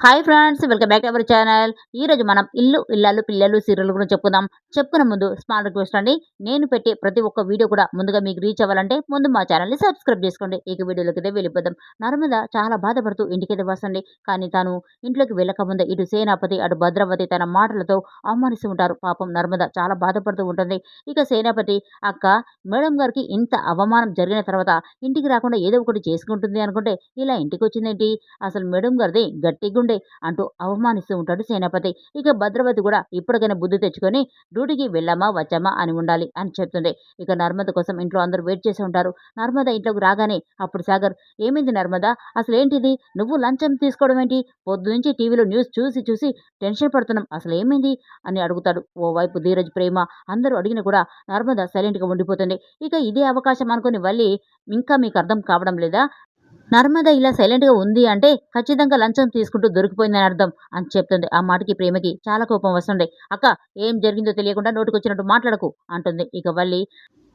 Hi friends welcome back to our channel ఈ రోజు మనం ఇల్లు ఇల్లాలు పిల్లలు సీరియల్ గురించి చెప్పుకుందాం. చెప్పుకునే ముందు స్మాల్ రిక్వెస్ట్ అండి. నేను పెట్టే ప్రతి ఒక్క వీడియో కూడా ముందుగా మీకు రీచ్ అవ్వాలంటే ముందు మా ఛానల్ని సబ్స్క్రైబ్ చేసుకోండి. ఇక వీడియోలోకి అయితే వెళ్ళిపోదాం. నర్మద చాలా బాధపడుతూ ఇంటికైతే వస్తుంది. కానీ తాను ఇంట్లోకి వెళ్ళకముందే ఇటు సేనాపతి అటు భద్రవతి తన మాటలతో అవమానిస్తూ ఉంటారు. పాపం నర్మద చాలా బాధపడుతూ ఉంటుంది. ఇక సేనాపతి అక్క మేడం గారికి ఇంత అవమానం జరిగిన తర్వాత ఇంటికి రాకుండా ఏదో ఒకటి చేసుకుంటుంది అనుకుంటే ఇలా ఇంటికి వచ్చిందేంటి? అసలు మేడం గారిది గట్టిగుండి ఉండే అంటూ అవమానిస్తూ ఉంటాడు సేనాపతి. ఇక భద్రవతి కూడా ఇప్పటికైనా బుద్ధి తెచ్చుకొని డ్యూటీకి వెళ్ళామా వచ్చామా అని ఉండాలి అని చెప్తుంది. ఇక నర్మద కోసం ఇంట్లో అందరూ వెయిట్ చేసి ఉంటారు. నర్మద ఇంట్లోకి రాగానే అప్పుడు సాగర్ ఏమైంది నర్మద? అసలు ఏంటిది నువ్వు లంచం తీసుకోవడం ఏంటి? పొద్దు నుంచి టీవీలో న్యూస్ చూసి చూసి టెన్షన్ పడుతున్నాం. అసలు ఏమైంది అని అడుగుతాడు ఓవైపు ధీరజ్ ప్రేమ. అందరూ అడిగిన కూడా నర్మద సైలెంట్గా ఉండిపోతుంది. ఇక ఇదే అవకాశం అనుకుని మళ్ళీ ఇంకా మీకు అర్థం కావడం లేదా? నర్మద ఇలా సైలెంట్గా ఉంది అంటే ఖచ్చితంగా లంచం తీసుకుంటూ దొరికిపోయిందని అర్థం అని చెప్తుంది. ఆ మాటకి ప్రేమకి చాలా కోపం వస్తుంది. అక్క ఏం జరిగిందో తెలియకుండా నోటుకొచ్చినట్టు మాట్లాడకు అంటుంది. ఇక వల్లి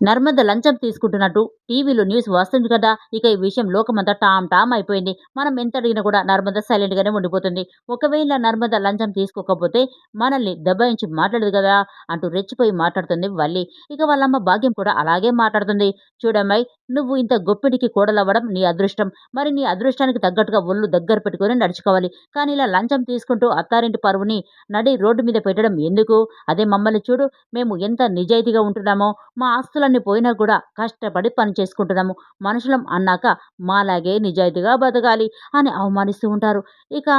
నర్మద లంచం తీసుకుంటున్నట్టు టీవీలో న్యూస్ వస్తుంది కదా. ఇక ఈ విషయం లోకమంతా టామ్ టామ్ అయిపోయింది. మనం ఎంత అడిగినా కూడా నర్మద సైలెంట్గానే ఉండిపోతుంది. ఒకవేళ నర్మద లంచం తీసుకోకపోతే మనల్ని దబాయించి మాట్లాడదు కదా అంటూ రెచ్చిపోయి మాట్లాడుతుంది వల్లి. ఇక వాళ్ళమ్మ భాగ్యం కూడా అలాగే మాట్లాడుతుంది. చూడమ్మాయి నువ్వు ఇంత గొప్పిడికి కోడలవ్వడం నీ అదృష్టం. మరి నీ అదృష్టానికి తగ్గట్టుగా ఒళ్ళు దగ్గర పెట్టుకొని నడుచుకోవాలి. కానీ ఇలా లంచం తీసుకుంటూ అత్తారింటి పరువుని నడి రోడ్డు మీద పెట్టడం ఎందుకు? అదే మమ్మల్ని చూడు మేము ఎంత నిజాయితీగా ఉంటున్నామో. మా ఆస్తులన్నీ పోయినా కూడా కష్టపడి పని చేసుకుంటున్నాము. మనుషులం అన్నాక మాలాగే నిజాయితీగా బతకాలి అని అవమానిస్తూ ఉంటారు. ఇక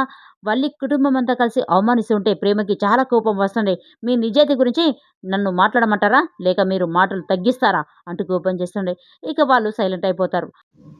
వల్లి కుటుంబం అంతా కలిసి అవమానిస్తుంటే ప్రేమకి చాలా కోపం వస్తుంది. మీ నిజాయితీ గురించి నన్ను మాట్లాడమంటారా? లేక మీరు మాటలు తగ్గిస్తారా? అంటూ కోపం చేస్తుండే. ఇక వాళ్ళు సైలెంట్ అయిపోతారు.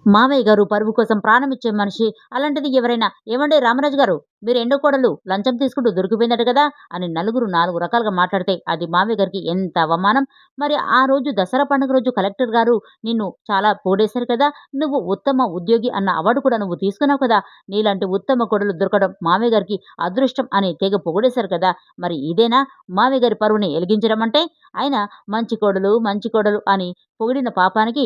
మావయ్య గారు పరువు కోసం ప్రాణం ఇచ్చే మనిషి. అలాంటిది ఎవరైనా ఏమండే రామరాజు గారు? మీరు ఎండో కోడలు లంచం తీసుకుంటూ దొరికిపోయిందట కదా అని నలుగురు నాలుగు రకాలుగా మాట్లాడితే అది మావయ్య గారికి ఎంత అవమానం. మరి ఆ రోజు దసరా పండుగ రోజు కలెక్టర్ గారు నిన్ను చాలా పోడేశారు కదా నువ్వు ఉత్తమ ఉద్యోగి అన్న అవార్డు కూడా నువ్వు తీసుకున్నావు కదా నీలాంటి ఉత్తమ కొడలు దొరకడం మావయ్య గారికి అదృష్టం అని తెగ పొగిడేశారు కదా మరి ఇదేనా? మావయ్య గారి పరువుని ఎలిగించడం అంటే? ఆయన మంచి కోడలు మంచి కోడలు అని పొగిడిన పాపానికి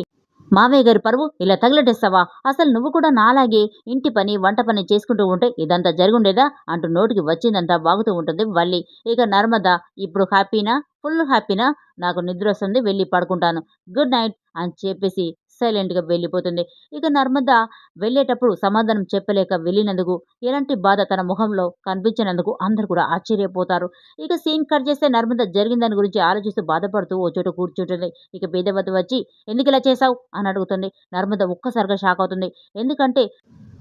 మావయ్య గారి పరువు ఇలా తగిలటేస్తావా? అసలు నువ్వు కూడా నాలాగే ఇంటి పని వంట పని చేసుకుంటూ ఉంటే ఇదంతా జరుగుండేదా? అంటూ నోటికి వచ్చిందంతా బాగుతూ ఉంటుంది వల్లి. ఇక నర్మద ఇప్పుడు హ్యాపీనా? ఫుల్ హ్యాపీనా? నాకు నిద్ర వస్తుంది వెళ్ళి పడుకుంటాను. గుడ్ నైట్ అని చెప్పేసి సైలెంట్గా వెళ్ళిపోతుంది. ఇక నర్మద వెళ్ళేటప్పుడు సమాధానం చెప్పలేక వెళ్ళినందుకు ఎలాంటి బాధ తన ముఖంలో కనిపించినందుకు అందరు కూడా ఆశ్చర్యపోతారు. ఇక సీన్ కట్ చేస్తే నర్మద జరిగిన దాని గురించి ఆలోచిస్తూ బాధపడుతూ ఓ చోట కూర్చుంటుంది. ఇక పేదవతి వచ్చి ఎందుకు ఇలా చేశావు? అని అడుగుతుంది. నర్మద ఒక్కసారిగా షాక్ అవుతుంది. ఎందుకంటే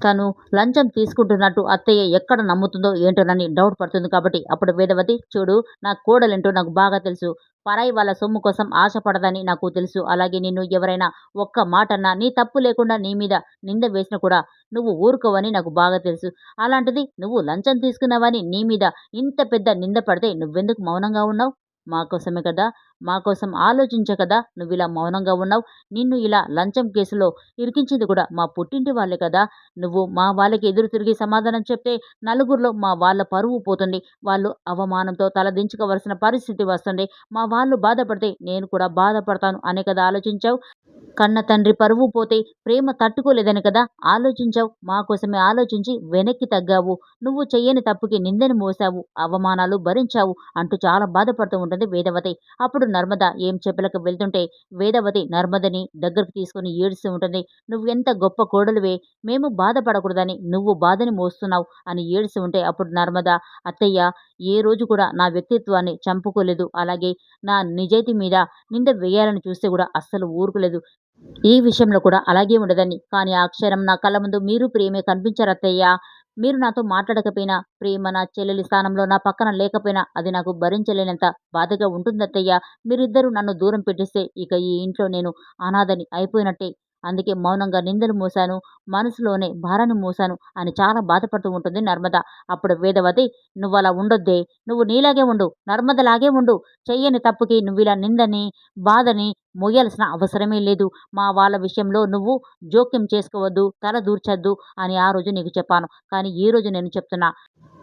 తను లంచం తీసుకుంటున్నట్టు అత్తయ్య ఎక్కడ నమ్ముతుందో ఏంటోనని డౌట్ పడుతుంది కాబట్టి అప్పుడు వేదవతి చూడు నా కోడలేంటో నాకు బాగా తెలుసు. పరాయి వాళ్ళ సొమ్ము కోసం ఆశపడదని నాకు తెలుసు. అలాగే నిన్ను ఎవరైనా ఒక్క మాటన్నా నీ తప్పు లేకుండా నీ మీద నింద వేసినా కూడా నువ్వు ఊరుకోవని నాకు బాగా తెలుసు. అలాంటిది నువ్వు లంచం తీసుకున్నావని నీ మీద ఇంత పెద్ద నింద పడితే నువ్వెందుకు మౌనంగా ఉన్నావు? మా కోసమే కదా మా కోసం ఆలోచించే కదా నువ్వు ఇలా మౌనంగా ఉన్నావు నిన్ను ఇలా లంచం కేసులో ఇరికించింది కూడా మా పుట్టింటి వాళ్ళే కదా. నువ్వు మా వాళ్ళకి ఎదురు తిరిగి సమాధానం చెప్తే నలుగురిలో మా వాళ్ళ పరువు పోతుంది. వాళ్ళు అవమానంతో తలదించుకోవలసిన పరిస్థితి వస్తుంది. మా వాళ్ళు బాధపడితే నేను కూడా బాధపడతాను అనే కదా ఆలోచించావు. కన్న తండ్రి పరువు పోతే ప్రేమ తట్టుకోలేదని కదా ఆలోచించావు. మా కోసమే ఆలోచించి వెనక్కి తగ్గావు. నువ్వు చెయ్యని తప్పుకి నిందని మోసావు. అవమానాలు భరించావు అంటూ చాలా బాధపడుతూ ఉంటుంది వేదవతి. అప్పుడు నర్మద. ఏం చెప్పలకు వెళ్తుంటే వేదవతి నర్మదని దగ్గరకు తీసుకుని ఏడుస్తూ ఉంటుంది. నువ్వు ఎంత గొప్ప కోడలువే మేము బాధపడకూడదని నువ్వు బాధని మోస్తున్నావు అని ఏడుస్తూ ఉంటే అప్పుడు నర్మద అత్తయ్య ఏ రోజు కూడా నా వ్యక్తిత్వాన్ని చంపుకోలేదు. అలాగే నా నిజాయితీ మీద నింద వేయాలని చూస్తే కూడా అస్సలు ఊరుకోలేదు. ఈ విషయంలో కూడా అలాగే ఉండదని. కానీ ఆ అక్షరం నా కళ్ళ ముందు మీరు ప్రేమే కనిపించారు అత్తయ్య మీరు నాతో మాట్లాడకపోయినా ప్రేమ నా చెల్లెలి స్థానంలో నా పక్కన లేకపోయినా అది నాకు భరించలేనంత బాధగా ఉంటుంది మీరిద్దరూ నన్ను దూరం పెట్టిస్తే ఇక ఈ ఇంట్లో నేను అనాథని అయిపోయినట్టే. అందుకే మౌనంగా నిందలు మోశాను మనసులోనే భారాన్ని మోశాను అని చాలా బాధపడుతూ ఉంటుంది నర్మద. అప్పుడు వేదవతి నువ్వు అలా ఉండొద్దే నువ్వు నీలాగే ఉండు నర్మదలాగే ఉండు చెయ్యని తప్పుకి నువ్వు ఇలా నిందని బాధని మోయాల్సిన అవసరమే లేదు. మా వాళ్ళ విషయంలో నువ్వు జోక్యం చేసుకోవద్దు తల దూర్చొద్దు అని ఆ రోజు నీకు చెప్పాను. కానీ ఈ రోజు నేను చెప్తున్నా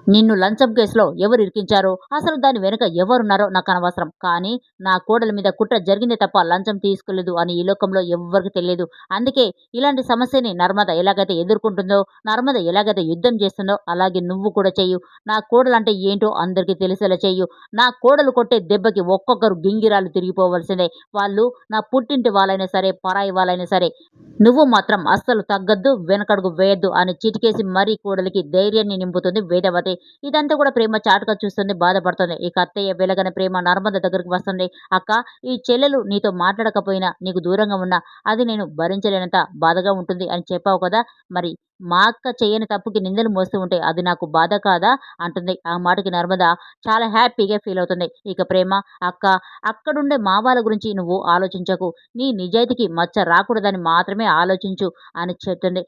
నిన్ను లంచం కేసులో ఎవరు ఇరికించారో? అసలు దాని వెనుక ఎవరున్నారో నాకు అనవసరం. కానీ నా కోడల మీద కుట్ర జరిగిందే తప్ప లంచం తీసుకోలేదు అని ఈ లోకంలో ఎవ్వరికి తెలియదు. అందుకే ఇలాంటి సమస్యని నర్మద ఎలాగైతే ఎదుర్కొంటుందో నర్మద ఎలాగైతే యుద్ధం చేస్తుందో అలాగే నువ్వు కూడా చెయ్యు. నా కోడలు అంటే ఏంటో అందరికీ తెలిసేలా చెయ్యు. నా కోడలు కొట్టే దెబ్బకి ఒక్కొక్కరు గింగిరాలు తిరిగిపోవలసిందే. వాళ్ళు నా పుట్టింటి వాళ్ళైనా సరే పరాయి వాళ్ళైనా సరే నువ్వు మాత్రం అస్సలు తగ్గద్దు వెనకడుగు వేయద్దు అని చిటికేసి మరీ కోడలికి ధైర్యాన్ని నింపుతుంది వేదవతి. ఇదంతా కూడా ప్రేమ చాటుగా చూస్తుంది బాధపడుతుంది. ఇక అత్తయ్య వెలగని ప్రేమ నర్మద దగ్గరికి వస్తుంది. అక్క ఈ చెల్లెలు నీతో మాట్లాడకపోయినా నీకు దూరంగా ఉన్నా అది నేను భరించలేనంత బాధగా ఉంటుంది అని చెప్పావు కదా మరి మా అక్క చేయని తప్పుకి నిందలు మోస్తూ ఉంటే అది నాకు బాధ కాదా? అంటుంది. ఆ మాటకి నర్మద చాలా హ్యాపీగా ఫీల్ అవుతుంది. ఇక ప్రేమ అక్క అక్కడుండే మా వాళ్ళ గురించి నువ్వు ఆలోచించకు. నీ నిజాయితీకి మచ్చ రాకూడదని మాత్రమే ఆలోచించు అని చెప్తుంది.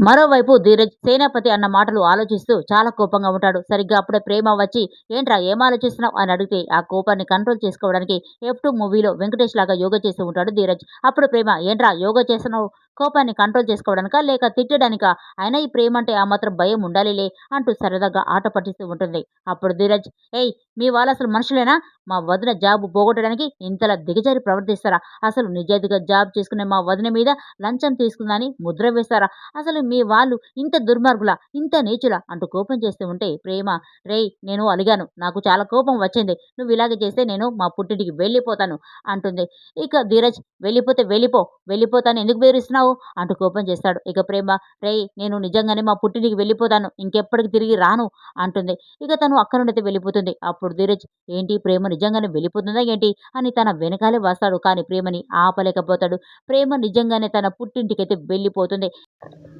మరోవైపు ధీరజ్ సేనాపతి అన్న మాటలు ఆలోచిస్తూ చాలా కోపంగా ఉంటాడు. సరిగ్గా అప్పుడే ప్రేమ వచ్చి ఏంట్రా ఏం ఆలోచిస్తున్నావు? అని అడిగితే ఆ కోపాన్ని కంట్రోల్ చేసుకోవడానికి ఎఫ్ టూ మూవీలో వెంకటేష్ లాగా యోగా చేస్తూ ఉంటాడు ధీరజ్. అప్పుడు ప్రేమ ఏంట్రా యోగా చేస్తున్నావు? కోపాన్ని కంట్రోల్ చేసుకోవడానికా లేక తిట్టడానికా? అయినా ఈ ప్రేమ అంటే ఆ మాత్రం భయం ఉండాలిలే అంటూ సరదాగా ఆట పట్టిస్తూ ఉంటుంది. అప్పుడు ధీరజ్ ఏయ్ మీ వాళ్ళు అసలు మనుషులేనా? మా వదిన జాబ్ పోగొట్టడానికి ఇంతలా దిగజారి ప్రవర్తిస్తారా? అసలు నిజాయితీగా జాబ్ చేసుకునే మా వదిన మీద లంచం తీసుకుందని ముద్ర వేస్తారా? అసలు మీ వాళ్ళు ఇంత దుర్మార్గులా ఇంత నీచులా? అంటూ కోపం చేస్తూ ఉంటే ప్రేమ రేయ్ నేను అలిగాను. నాకు చాలా కోపం వచ్చింది. నువ్వు ఇలాగే చేస్తే నేను మా పుట్టింటికి వెళ్ళిపోతాను అంటుంది. ఇక ధీరజ్ వెళ్ళిపోతే వెళ్ళిపో వెళ్ళిపోతాను. ఎందుకు బెదిరిస్తున్నావు? అంటూ కోపం చేస్తాడు. ఇక ప్రేమ రేయ్ నేను నిజంగానే మా పుట్టింటికి వెళ్ళిపోతాను. ఇంకెప్పటికి తిరిగి రాను అంటుంది. ఇక తను అక్కడి నుండి వెళ్ళిపోతుంది. అప్పుడు ధీరజ్ ఏంటి ప్రేమ నిజంగానే వెళ్ళిపోతుందా ఏంటి? అని తన వెనకాలే వస్తాడు. కానీ ప్రేమని ఆపలేకపోతాడు. ప్రేమ నిజంగానే తన పుట్టింటికైతే వెళ్ళిపోతుంది.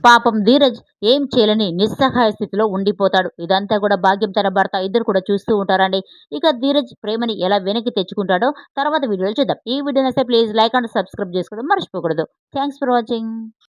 పాపం ధీరజ్ ఏం చేయలేని నిస్సహాయ స్థితిలో ఉండిపోతాడు. ఇదంతా కూడా భాగ్యం తన భర్త. ఇద్దరు కూడా చూస్తూ ఉంటారండి. ఇక ధీరజ్ ప్రేమని ఎలా వెనక్కి తెచ్చుకుంటాడో తర్వాత వీడియోలో చూద్దాం. ఈ వీడియో నచ్చితే ప్లీజ్ లైక్ అండ్ సబ్స్క్రైబ్ చేసుకోవడం మర్చిపోకూడదు. Thanks for watching จ